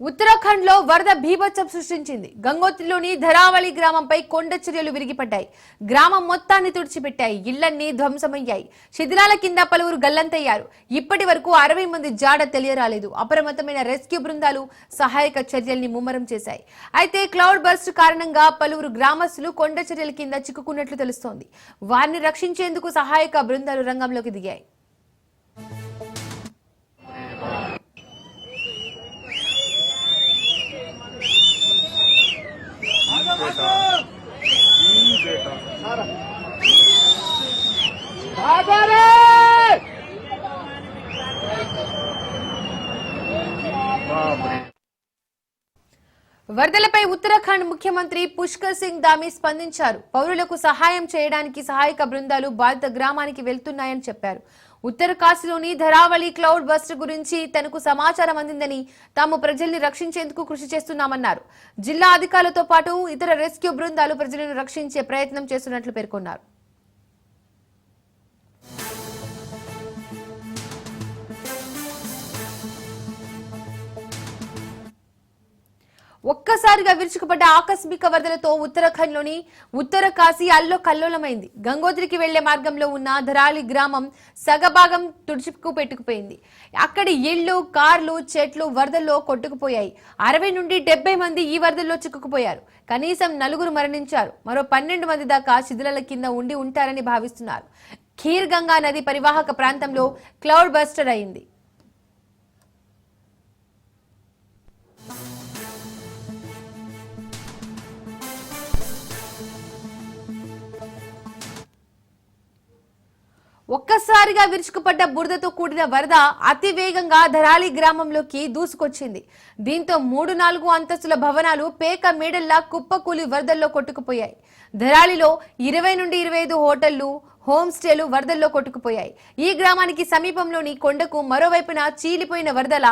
ఉత్తరాఖండ్లో వరద భీభత్సం సృష్టించింది. గంగోత్రిలోని ధరావళి గ్రామంపై కొండ చర్యలు విరిగిపడ్డాయి. గ్రామం మొత్తాన్ని తుడిచిపెట్టాయి. ఇళ్ళన్నీ ధ్వంసమయ్యాయి. శిథిలాల కింద పలువురు గల్లంతయ్యారు. ఇప్పటి వరకు అరవై మంది జాడ తెలియరాలేదు. అప్రమత్తమైన రెస్క్యూ బృందాలు సహాయక చర్యల్ని ముమ్మరం చేశాయి. అయితే క్లౌడ్ బర్స్ట్ కారణంగా పలువురు గ్రామస్తులు కొండ చర్యల కింద చిక్కుకున్నట్లు తెలుస్తోంది. వారిని రక్షించేందుకు సహాయక బృందాలు రంగంలోకి దిగాయి. వరదలపై ఉత్తరాఖండ్ ముఖ్యమంత్రి పుష్కర్ సింగ్ దామి స్పందించారు. పౌరులకు సహాయం చేయడానికి సహాయక బృందాలు బాధిత గ్రామానికి వెళ్తున్నాయని చెప్పారు. ఉత్తరకాశీలోని ధరావళి క్లౌడ్ బస్ట్ గురించి తనకు సమాచారం అందిందని తాము ప్రజల్ని రక్షించేందుకు కృషి చేస్తున్నామన్నారు. జిల్లా అధికారులతో పాటు ఇతర రెస్క్యూ బృందాలు ప్రజలను రక్షించే ప్రయత్నం చేస్తున్నట్లు పేర్కొన్నారు. ఒక్కసారిగా విరుచుకుపడ్డ ఆకస్మిక వరదలతో ఉత్తరాఖండ్లోని ఉత్తర కాశీ అల్లో కల్లోలమైంది. గంగోత్రికి వెళ్ళే మార్గంలో ఉన్న ధరాలి గ్రామం సగభాగం తుడిచిపుకు పెట్టుకుపోయింది. అక్కడి ఇళ్ళు కార్లు చెట్లు వరదల్లో కొట్టుకుపోయాయి. అరవై నుండి డెబ్బై మంది ఈ వరదల్లో చిక్కుకుపోయారు. కనీసం నలుగురు మరణించారు. మరో పన్నెండు మంది దాకా శిథిలాల కింద ఉండి ఉంటారని భావిస్తున్నారు. ఖీర్ గంగా నది పరివాహక ప్రాంతంలో క్లౌడ్ బస్టర్ అయింది. ఒక్కసారిగా విరుచుకుపడ్డ బురదతో కూడిన వరద అతి వేగంగా ధరాలి గ్రామంలోకి దూసుకొచ్చింది. దీంతో మూడు నాలుగు అంతస్తుల భవనాలు పేక మేడల్లా కుప్పకూలి వరదల్లో కొట్టుకుపోయాయి. ధరాలిలో ఇరవై నుండి ఇరవై ఐదు హోటళ్ళు హోమ్ స్టేలు వరదల్లో కొట్టుకుపోయాయి. ఈ గ్రామానికి సమీపంలోని కొండకు మరోవైపున చీలిపోయిన వరదల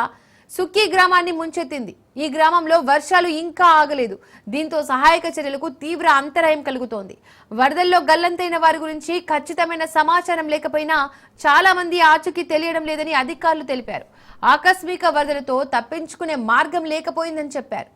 సుక్కీ గ్రామాన్ని ముంచెత్తింది. ఈ గ్రామంలో వర్షాలు ఇంకా ఆగలేదు. దీంతో సహాయక చర్యలకు తీవ్ర అంతరాయం కలుగుతోంది. వరదల్లో గల్లంతైన వారి గురించి ఖచ్చితమైన సమాచారం లేకపోయినా చాలా మంది ఆచూకీ తెలియడం లేదని అధికారులు తెలిపారు. ఆకస్మిక వరదలతో తప్పించుకునే మార్గం లేకపోయిందని చెప్పారు.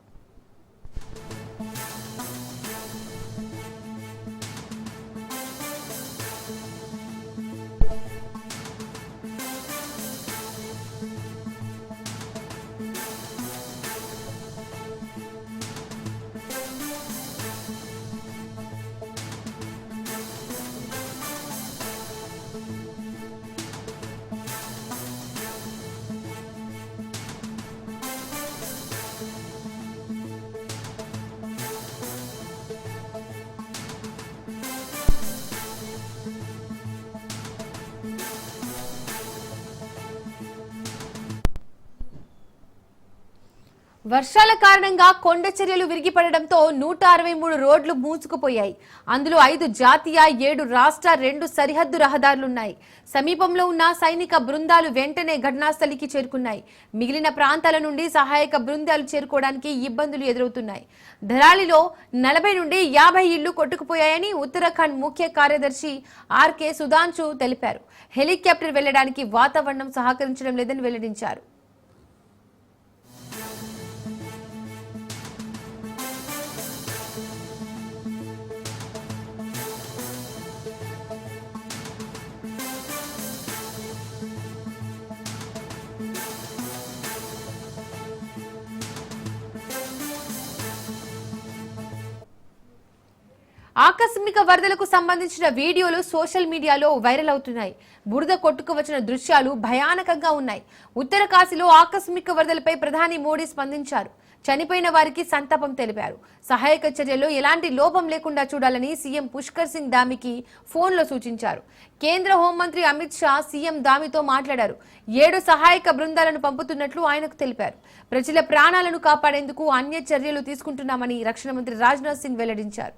వర్షాల కారణంగా కొండ చర్యలు విరిగిపడడంతో నూట అరవై మూడు రోడ్లు మూసుకుపోయాయి. అందులో ఐదు జాతీయ ఏడు రాష్ట్ర రెండు సరిహద్దు రహదారులున్నాయి. సమీపంలో ఉన్న సైనిక బృందాలు వెంటనే ఘటనాస్థలికి చేరుకున్నాయి. మిగిలిన ప్రాంతాల నుండి సహాయక బృందాలు చేరుకోవడానికి ఇబ్బందులు ఎదురవుతున్నాయి. ధరాలిలో నలభై నుండి యాభై ఇళ్ళు కొట్టుకుపోయాయని ఉత్తరాఖండ్ ముఖ్య కార్యదర్శి ఆర్కే సుధాంశు తెలిపారు. హెలికాప్టర్ వెళ్ళడానికి వాతావరణం సహకరించడం లేదని వెల్లడించారు. ఆకస్మిక వరదలకు సంబంధించిన వీడియోలు సోషల్ మీడియాలో వైరల్ అవుతున్నాయి. బురద కొట్టుకు వచ్చిన దృశ్యాలు భయానకంగా ఉన్నాయి. ఉత్తరకాశీలో ఆకస్మిక వరదలపై ప్రధాని మోడీ స్పందించారు. చనిపోయిన వారికి సంతాపం తెలిపారు. సహాయక చర్యల్లో ఎలాంటి లోపం లేకుండా చూడాలని సీఎం పుష్కర్ సింగ్ దామికి ఫోన్లో సూచించారు. కేంద్ర హోంమంత్రి అమిత్ షా సీఎం దామితో మాట్లాడారు. ఏడు సహాయక బృందాలను పంపుతున్నట్లు ఆయనకు తెలిపారు. ప్రజల ప్రాణాలను కాపాడేందుకు అన్య చర్యలు తీసుకుంటున్నామని రక్షణ మంత్రి రాజ్నాథ్ సింగ్ వెల్లడించారు.